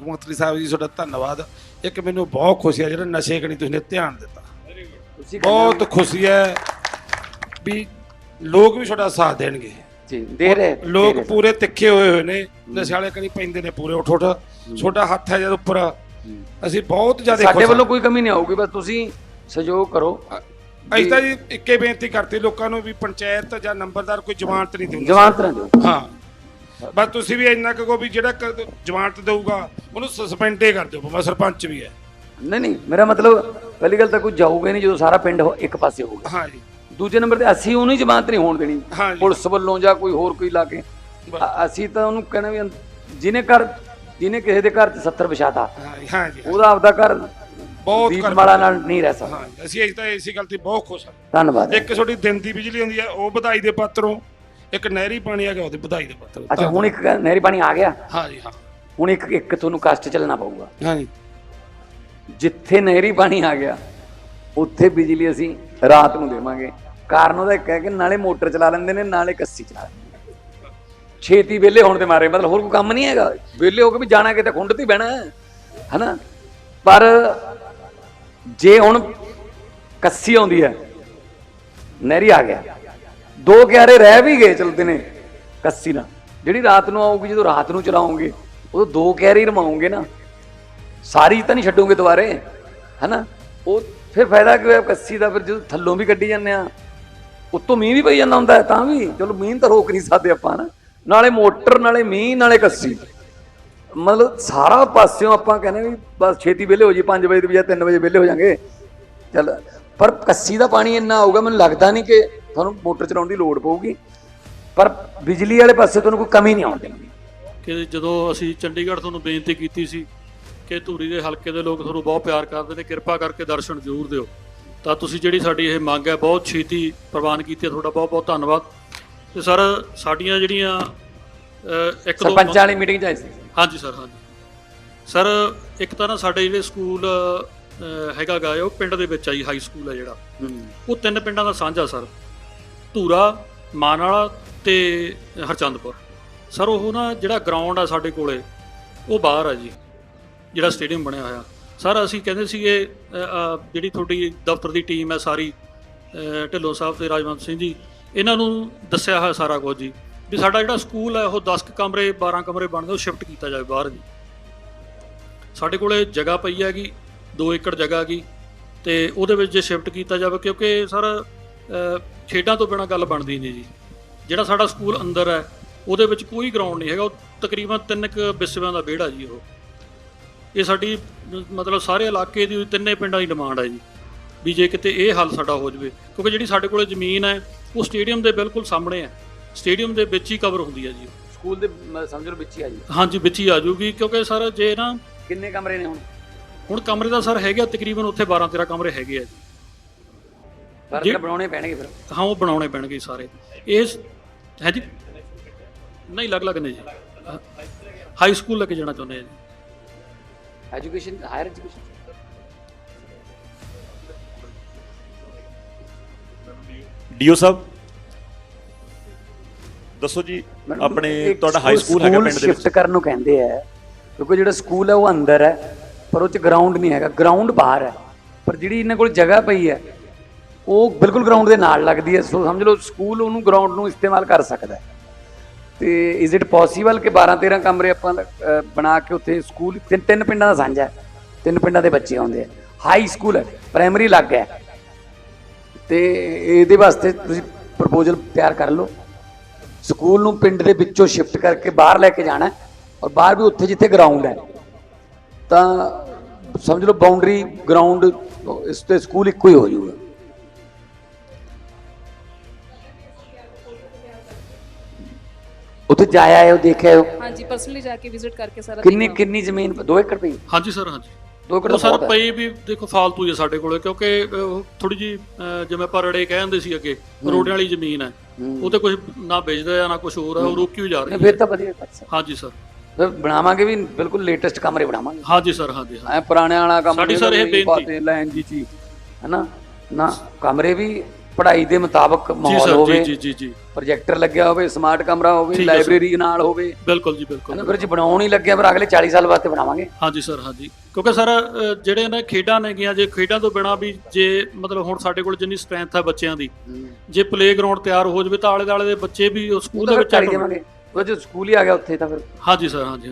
ਮੁੱਖ ਮੰਤਰੀ ਸਾਹਿਬ ਜੀ ਤੁਹਾਡਾ ਧੰਨਵਾਦ। ਇੱਕ ਮੈਨੂੰ ਬਹੁਤ ਖੁਸ਼ੀ ਹੈ ਜਿਹੜਾ ਨਸ਼ੇ ਕਣੀ ਤੁਸੀਂ ਨੇ ਧਿਆਨ ਦਿੱਤਾ। ਬਹੁਤ ਖੁਸ਼ੀ ਹੈ ਵੀ ਲੋਕ ਵੀ ਤੁਹਾਡਾ ਸਾਥ ਦੇਣਗੇ। ਜੀ ਦੇ ਰਹੇ ਲੋਕ। ਪੂਰੇ ਤਿੱਖੇ ਹੋਏ ਹੋਏ ਨੇ ਨਸ਼ੇ ਵਾਲੇ ਕਣੀ ਪੈਂਦੇ ਨੇ ਪੂਰੇ ਉਠ ਉਠ ਛੋਟਾ ਹੱਥ ਹੈ ਜਦ ਉੱਪਰ। ਅਸੀਂ ਬਹੁਤ ਜ਼ਿਆਦਾ ਸਾਡੇ ਵੱਲੋਂ ਕੋਈ ਕਮੀ ਨਹੀਂ ਆਊਗੀ ਬਸ ਤੁਸੀਂ ਸਹਿਯੋਗ ਕਰੋ। ਅਸੀਂ ਤਾਂ ਜੀ ਇੱਕੇ ਬੇਨਤੀ ਕਰਤੀ ਲੋਕਾਂ ਨੂੰ ਵੀ ਪੰਚਾਇਤ ਜਾਂ ਨੰਬਰਦਾਰ ਕੋਈ ਜ਼ਮਾਨਤ ਨਹੀਂ ਦਿੰਦਾ। ਜਵਾਨਤ ਨਾ ਦਿਓ। ਹਾਂ। ਬਸ ਤੁਸੀਂ ਵੀ ਇੰਨਾ ਕਹੋ ਵੀ ਜਿਹੜਾ ਕ- ਜ਼ਮਾਨਤ ਦੇਊਗਾ ਉਹਨੂੰ ਸਸਪੈਂਡ ਹੀ ਕਰ ਦਿਓ ਭਾਵੇਂ ਸਰਪੰਚ ਵੀ ਹੈ। ਨਹੀਂ ਨਹੀਂ ਮੇਰਾ ਮਤਲਬ ਪਹਿਲੀ ਗੱਲ ਤਾਂ ਕੋਈ ਜਾਊਗਾ ਹੀ ਨਹੀਂ ਜਦੋਂ ਸਾਰਾ ਪਿੰਡ ਹੋ- ਇੱਕ ਪਾਸੇ ਹੋਊਗਾ। ਹਾਂ ਜੀ ਦੂਜੇ ਨੰਬਰ ਤੇ ਅਸੀਂ ਉਹਨੂੰ ਹੀ ਜ਼ਮਾਨਤ ਨਹੀਂ ਹੋਣ ਦੇਣੀ। ਹਾਂ ਜੀ। ਪੁਲਿਸ ਵੱਲੋਂ ਜਾਂ ਕੋਈ ਹੋਰ ਕੋਈ ਲਾ ਕੇ। ਅ- ਅਸੀਂ ਤਾਂ ਉਹਨੂੰ ਕਹਿਣਾ ਵੀ ਜਿਹਨੇ ਘਰ ਜਿਹਨੇ ਕਿਸੇ ਦੇ ਘਰ 'ਚ 70 ਵਿਛਾਤਾ ਹਾਂ ਜੀ, ਹਾਂ ਜੀ ਉਹਦਾ ਆਪਦਾ ਘਰ ਬਹੁਤ ਦੀਪ ਕਰ- ਮਾਲਾ ਨਾਲ ਨਹੀਂ ਰਹਿ ਸਕਦਾ। ਹਾਂ ਜੀ, ਅਸੀਂ ਇਸ ਤਾਂ ਇਸੇ ਗੱਲ ਤੇ ਬਹੁਤ ਖੁਸ਼ ਹਾਂ। ਧੰਨਵਾਦ। ਇੱਕ ਤੁਹਾਡੀ ਦਿਨ ਦੀ ਬਿਜਲੀ ਆਉਂਦੀ ਹੈ ਉਹ ਵਧਾਈ ਦੇ ਪਾਤਰੋਂ ਇੱਕ ਨਹਿਰੀ ਪਾਣੀ ਆ ਗਿਆ ਉਹਦੇ ਵਧਾਈ ਦੇ ਪਾਤਰੋਂ ਅੱਛਾ ਹੁਣ ਇੱਕ ਨਹਿਰੀ ਪਾਣੀ ਆ ਗਿਆ? ਹਾਂ ਜੀ ਹਾਂ। ਹੁਣ ਇੱਕ ਇੱਕ ਤੁਹਾਨੂੰ ਕਸ਼ਟ ਚੱਲਣਾ ਪਊਗਾ। ਹਾਂ ਜੀ ਜਿੱਥੇ ਨਹਿਰੀ ਪਾਣੀ ਆ ਗਿਆ ਉੱਥੇ ਬਿਜਲੀ ਅਸੀਂ ਰਾਤ ਨੂੰ ਦੇਵਾਂਗੇ। ਕਾਰਨ ਉਹਦਾ ਇੱਕ ਹੈ ਕਿ ਨਾਲੇ ਮੋਟਰ ਚਲਾ ਲੈਂਦੇ ਨੇ ਨਾਲੇ ਕੱਸੀ ਚਲਾ ਲੈਂਦੇ ਨੇ। ਛੇਤੀ ਵਿਹਲੇ ਹੋਣ ਦੇ ਮਾਰੇ ਮਤਲਬ ਹੋਰ ਕੋਈ ਕੰਮ ਨਹੀਂ ਹੈਗਾ। ਵਿਹਲੇ ਹੋ ਕੇ ਵੀ ਜਾਣਾ ਕਿਤੇ ਖੁੰਡ ਤੇ ਹੀ ਬਹਿਣਾ ਹੈ ਹਨਾ? ਪਰ ਜੇ ਹੁਣ ਕੱਸੀ ਆਉਂਦੀ ਹੈ ਨਹਿਰੀ ਆ ਗਿਆ। ਦੋ ਕਿਆਰੇ ਰਹਿ ਵੀ ਗਏ ਚਲਦੇ ਨੇ ਕੱਸੀ ਨਾਲ। ਜਿਹੜੀ ਰਾਤ ਨੂੰ ਆਊਗੀ, ਜਦੋਂ ਰਾਤ ਨੂੰ ਚਲਾਉਂਗੇ, ਉਦੋਂ ਦੋ ਕਿਆਰੇ ਹੀ ਰਮਾਉਂਗੇ ਨਾ। ਸਾਰੀ ਤਾਂ ਨਹੀਂ ਛੱਡੋਗੇ ਦੁਬਾਰੇ, ਹੈਨਾ? ਉਹ ਫਿਰ ਫਾਇਦਾ ਕੀ ਹੋਇਆ ਕੱਸੀ ਦਾ? ਫਿਰ ਜਦੋਂ ਥੱਲੋਂ ਵੀ ਕੱਢੀ ਜਾਂਦੇ ਆ ਉੱਤੋਂ ਮੀਂਹ ਵੀ ਪਈ ਜਾਂਦਾ ਹੁੰਦਾ ਤਾਂ ਵੀ। ਚਲੋ, ਮੀਂਹ ਤਾਂ ਰੋਕ ਨਹੀਂ ਸਕਦੇ ਆਪਾਂ ਨਾ ਨਾਲੇ ਮੋਟਰ, ਨਾਲੇ ਮੀਂਹ, ਨਾਲੇ ਕੱਸੀ। ਮਤਲਬ ਸਾਰਾ ਪਾਸਿਓਂ ਆਪਾਂ ਕਹਿੰਦੇ ਵੀ ਬਸ ਛੇਤੀ ਵਿਹਲੇ ਹੋ ਜੀ 5 ਵਜੇ ਦੇ ਜਾਂ 3 ਵਜੇ ਵਿਹਲੇ ਹੋ ਜਾਾਂਗੇ। ਚੱਲ, ਪਰ ਕੱਸੀ ਦਾ ਪਾਣੀ ਇੰਨਾ ਆਊਗਾ, ਮੈਨੂੰ ਲੱਗਦਾ ਨਹੀਂ ਕਿ ਤੁਹਾਨੂੰ ਮੋਟਰ ਚਲਾਉਣ ਦੀ ਲੋੜ ਪਊਗੀ ਪਰ ਬਿਜਲੀ ਵਾਲੇ ਪਾਸੇ ਤੁਹਾਨੂੰ ਕੋਈ ਕਮੀ ਨਹੀਂ ਆਉਣ ਦੇਣੀ ਕਿ ਜਦੋਂ ਅਸੀਂ ਚੰਡੀਗੜ੍ਹ ਤੁਹਾਨੂੰ ਬੇਨਤੀ ਕੀਤੀ ਸੀ ਕਿ ਧੂਰੀ ਦੇ ਹਲਕੇ ਦੇ ਲੋਕ ਤੁਹਾਨੂੰ ਬਹੁਤ ਪਿਆਰ ਕਰਦੇ ਨੇ ਕਿਰਪਾ ਕਰਕੇ ਦਰਸ਼ਨ ਜ਼ਰੂਰ ਦਿਓ। ਤਾਂ ਤੁਸੀਂ ਜਿਹੜੀ ਸਾਡੀ ਇਹ ਮੰਗ ਹੈ ਬਹੁਤ ਛੇਤੀ ਪ੍ਰਵਾਨ ਕੀਤੀ ਹੈ। ਤੁਹਾਡਾ ਬਹੁਤ ਬਹੁਤ ਧੰਨਵਾਦ। ਤੇ ਸਰ ਸਾਡੀਆਂ ਜਿਹੜੀਆਂ ਇੱਕ ਦੋ ਸਰਪੰਚਾਂ ਵਾਲੀ ਮੀਟਿੰਗ ਆਏ ਸੀ। ਹਾਂਜੀ ਸਰ ਹਾਂਜੀ। ਸਰ ਇੱਕ ਤਾਂ ਨਾ ਸਾਡੇ ਜਿਹੜੇ ਸਕੂਲ ਹੈਗਾ ਗਾ ਉਹ ਪਿੰਡ ਦੇ ਵਿੱਚ ਆ ਜੀ ਹਾਈ ਸਕੂਲ ਹੈ ਜਿਹੜਾ। ਉਹ ਤਿੰਨ ਪਿੰਡਾਂ ਦਾ ਸਾਂਝਾ ਸਰ। ਧੂਰਾ ਮਾਨਾਲਾ ਤੇ ਹਰਚੰਦਪੁਰ। ਸਰ, ਉਹ ਨਾ ਜਿਹੜਾ ਗਰਾਊਂਡ ਆ ਸਾਡੇ ਕੋਲੇ, ਉਹ ਬਾਹਰ ਆ ਜੀ, ਜਿਹੜਾ ਸਟੇਡੀਅਮ ਬਣਿਆ ਹੋਇਆ। ਸਰ, ਅਸੀਂ ਕਹਿੰਦੇ ਸੀਗੇ ਜਿਹੜੀ ਤੁਹਾਡੀ ਦਫ਼ਤਰ ਦੀ ਟੀਮ ਹੈ ਸਾਰੀ ਢਿੱਲੋਂ ਸਾਹਿਬ ਤੇ ਰਾਜਵੰਤ ਸਿੰਘ ਜੀ, ਇਹਨਾਂ ਨੂੰ ਦੱਸਿਆ ਹੋਇਆ ਸਾਰਾ ਕੁਝ ਜੀ, ਵੀ ਸਾਡਾ ਜਿਹੜਾ ਸਕੂਲ ਹੈ ਉਹ 10 ਕੁ ਕਮਰੇ 12 ਕਮਰੇ ਬਣਦੇ, ਉਹ ਸ਼ਿਫਟ ਕੀਤਾ ਜਾਵੇ ਬਾਹਰ ਜੀ। ਸਾਡੇ ਕੋਲੇ ਜਗ੍ਹਾ ਪਈ ਹੈਗੀ 2 ਏਕੜ ਜਗ੍ਹਾ ਹੈਗੀ, ਤੇ ਉਹਦੇ ਵਿੱਚ ਜੇ ਸ਼ਿਫਟ ਕੀਤਾ ਜਾਵੇ, ਕਿਉਂਕਿ ਸਰ ਖੇਡਾਂ ਤੋਂ ਬਿਨਾ ਗੱਲ ਬਣਦੀ ਨਹੀਂ ਜੀ। ਜਿਹੜਾ ਸਾਡਾ ਸਕੂਲ ਅੰਦਰ ਹੈ ਉਹਦੇ ਵਿੱਚ ਕੋਈ ਗਰਾਊਂਡ ਨਹੀਂ ਹੈਗਾ। ਉਹ ਤਕਰੀਬਨ ਤਿੰਨ ਕੁ ਵਿਸਵਿਆਂ ਦਾ ਵਿਹੜਾ ਜੀ ਉਹ। ਇਹ ਸਾਡੀ ਮਤਲਬ ਸਾਰੇ ਇਲਾਕੇ ਦੀ ਤਿੰਨੇ ਪਿੰਡਾਂ ਦੀ ਡਿਮਾਂਡ ਹੈ ਜੀ। ਵੀ ਜੇ ਕਿਤੇ ਇਹ ਹੱਲ ਸਾਡਾ ਹੋ ਜਾਵੇ ਕਿਉਂਕਿ ਜਿਹੜੀ ਸਾਡੇ ਕੋਲੇ ਜ਼ਮੀਨ ਹੈ ਉਹ ਸਟੇਡੀਅਮ ਦੇ ਬਿਲਕੁਲ ਸਾਹਮਣੇ ਹੈ। ਸਟੇਡੀਅਮ ਦੇ ਵਿੱਚ ਹੀ ਕਵਰ ਹੁੰਦੀ ਹੈ ਜੀ। ਸਕੂਲ ਦੇ ਸਮਝ ਵਿੱਚ ਹੀ ਆ ਜੀ। ਹਾਂਜੀ ਵਿੱਚ ਹੀ ਆ ਜਾਊਗੀ ਕਿਉਂਕਿ ਸਰ ਜੇ ਨਾ ਕਿੰਨੇ ਕਮਰੇ ਨੇ ਹੁਣ? ਹੁਣ ਕਮਰੇ ਦਾ ਸਰ ਹੈਗੇ ਤਕਰੀਬਨ ਉੱਥੇ 12 13 ਕਮਰੇ ਹੈਗੇ ਆ ਜੀ। ਪਰ ਜੀ। ਫਿਰ ਬਣਾਉਣੇ ਪੈਣਗੇ ਫਿਰ। ਹਾਂ ਉਹ ਬਣਾਉਣੇ ਪੈਣਗੇ ਸਾਰੇ। ਇਸ ਹੈ ਜੀ? ਨਹੀਂ ਲੱਗ ਲੱਗ ਨੇ ਜੀ। ਹਾਈ ਸਕੂਲ ਲੈ ਕੇ ਜਾਣਾ ਚਾਹੁੰਦੇ ਆ ਜੀ। ਐਜੂਕੇਸ਼ਨ ਹਾਇਰ ਐਜੂਕੇਸ਼ਨ ਡੀਓ ਸਾਹਿਬ ਦੱਸੋ ਜੀ ਆਪਣੇ ਤੁਹਾਡਾ ਹਾਈ ਸਕੂਲ ਹੈਗਾ ਪਿੰਡ ਦੇ ਵਿੱਚ। ਸ਼ਿਫਟ ਕਰਨ ਨੂੰ ਕਹਿੰਦੇ ਆ ਕਿਉਂਕਿ ਜਿਹੜਾ ਸਕੂਲ ਹੈ ਉਹ ਅੰਦਰ ਹੈ ਪਰ ਉਹ ਚ ਗਰਾਊਂਡ ਨਹੀਂ ਹੈਗਾ। ਗਰਾਊਂਡ ਬਾਹਰ ਹੈ ਪਰ ਜਿਹੜੀ ਇਹਨਾਂ ਕੋਲ ਜਗ੍ਹਾ ਪਈ ਹੈ ਉਹ ਬਿਲਕੁਲ ਗਰਾਊਂਡ ਦੇ ਨਾਲ ਲੱਗਦੀ ਹੈ। ਸੋ ਸਮਝ ਲਓ ਸਕੂਲ ਉਹਨੂੰ ਗਰਾਊਂਡ ਨੂੰ ਇਸਤੇਮਾਲ ਕਰ ਸਕਦਾ ਹੈ। ਤੇ ਇਜ਼ ਇਟ ਪੋਸੀਬਲ ਕਿ 12 13 ਕਮਰੇ ਆਪਾਂ ਬਣਾ ਕੇ ਉੱਥੇ ਸਕੂਲ ਤਿੰਨ ਤਿੰਨ ਪਿੰਡਾਂ ਦਾ ਸਾਂਝਾ ਹੈ। ਤਿੰਨ ਪਿੰਡਾਂ ਦੇ ਬੱਚੇ ਆਉਂਦੇ ਆ ਹਾਈ ਸਕੂਲ ਹੈ ਪ੍ਰਾਇਮਰੀ ਲੱਗ ਹੈ। ਤੇ ਇਹਦੇ ਵਾਸਤੇ ਤੁਸੀਂ ਪ੍ਰਪੋਜ਼ਲ ਤਿਆਰ ਕਰ ਲਓ। ਸਕੂਲ ਨੂੰ ਪਿੰਡ ਦੇ ਵਿੱਚੋਂ ਸ਼ਿਫਟ ਕਰਕੇ ਬਾਹਰ ਲੈ ਕੇ ਜਾਣਾ ਔਰ ਬਾਹਰ ਵੀ ਉੱਥੇ ਜਿੱਥੇ ਗਰਾਊਂਡ ਹੈ। ਤਾਂ ਸਮਝ ਲਓ ਬਾਉਂਡਰੀ ਗਰਾਊਂਡ ਇਸ ਤੇ ਸਕੂਲ ਇੱਕੋ ਹੀ ਹੋ ਜੂਗਾ। ਉੱਥੇ ਜਾਇਆ ਆਇਓ ਦੇਖਿਆ ਆਇਓ। ਹਾਂਜੀ ਪਰਸਨਲੀ ਜਾ ਕੇ ਵਿਜ਼ਿਟ ਕਰਕੇ ਸਾਰਾ ਕਿੰਨੀ। ਕਿੰਨੀ ਜ਼ਮੀਨ? 2 ਏਕੜ ਪਈ? ਹਾਂਜੀ ਸਰ ਹਾਂਜੀ। 2 ਏਕੜ ਉਹ ਤਾਂ ਸਰ ਬਹੁਤ ਹੈ। ਪਈ ਵੀ ਦੇਖੋ ਫਾਲਤੂ ਹੀ ਆ ਸਾਡੇ ਕੋਲੇ ਕਿਉਂਕਿ ਥੋੜੀ ਜੀ ਜਿਵੇਂ ਆਪਾਂ ਰੜੇ ਕਹਿੰਦੇ ਸੀ ਅੱਗੇ ਰੋਡਿਆਂ ਵਾਲੀ ਜ਼ਮੀਨ ਹੈ। ਉਹ ਤੇ ਕੁਝ ਨਾ ਵੇਚਦਾ ਆ ਨਾ ਕੁਝ ਹੋਰ ਹੈ ਉਹ ਰੋਕੀ ਹੋ ਜਾ ਨਹੀਂ, ਰਹੀ ਫਿਰ ਹੈ? ਤਾਂ ਵਧੀਆ ਕਰ ਸਕਦੇ ਹਾਂਜੀ ਸਰ ਫਿਰ ਬਣਾਵਾਂਗੇ ਵੀ ਬਿਲਕੁਲ ਲੇਟੈਸਟ ਕਮਰੇ ਬਣਾਵਾਂਗੇ। ਹਾਂਜੀ ਸਰ ਹਾਂਜੀ ਹਾਂ ਐ ਪੁਰਾਣੇ ਵਾਲਾ ਕੰਮ ਸਾਡੀ ਨਹੀਂ ਸਰ ਇਹ ਬੇਨਤੀ- ਪਾਤੇ ਲਾਈਨ ਜੀ ਚੀ ਹੈਨਾ? ਨਾ ਕਮਰੇ ਵੀ ਪੜ੍ਹਾਈ ਦੇ ਮੁਤਾਬਕ ਮਾਹੌਲ ਹੋਵੇ ਜੀ ਜੀ ਜੀ। ਪ੍ਰੋਜੈਕਟਰ ਲੱਗਿਆ ਹੋਵੇ ਸਮਾਰਟ ਕਮਰਾ ਹੋਵੇ। ਲਾਇਬ੍ਰੇਰੀ ਨਾਲ ਹੋਵੇ। ਬਿਲਕੁਲ ਜੀ ਬਿਲਕੁਲ। ਫਿਰ ਜੇ ਬਣਾਉਣ ਹੀ ਲੱਗਿਆ ਫਿਰ ਅਗਲੇ 40 ਸਾਲ ਵਾਸਤੇ ਬਣਾਵਾਂਗੇ। ਹਾਂਜੀ ਸਰ ਹਾਂਜੀ। ਕਿਉਂਕਿ ਸਰ ਜਿਹੜੇ ਨੇ ਖੇਡਾਂ ਨੇਗੀਆਂ ਜੇ ਖੇਡਾਂ ਤੋਂ ਬਿਨਾ ਵੀ ਜੇ ਮਤਲਬ ਹੁਣ ਸਾਡੇ ਕੋਲ ਜਿੰਨੀ ਸਟਰੈਂਥ ਹੈ ਬੱਚਿਆਂ ਦੀ ਜੇ ਪਲੇਗਰਾਉਂਡ ਤਿਆਰ ਹੋ ਜਾਵੇ ਤਾਂ ਆਲੇ ਦਾਲੇ ਦੇ ਬੱਚੇ ਵੀ ਸਕੂਲ ਦੇ ਵਿੱਚ ਕਰੀ ਦੇਵਾਂਗੇ। ਉਹ ਜੇ ਸਕੂਲ ਹੀ ਆ ਗਿਆ ਉੱਥੇ ਤਾਂ ਫਿਰ। ਹਾਂਜੀ ਸਰ ਹਾਂਜੀ।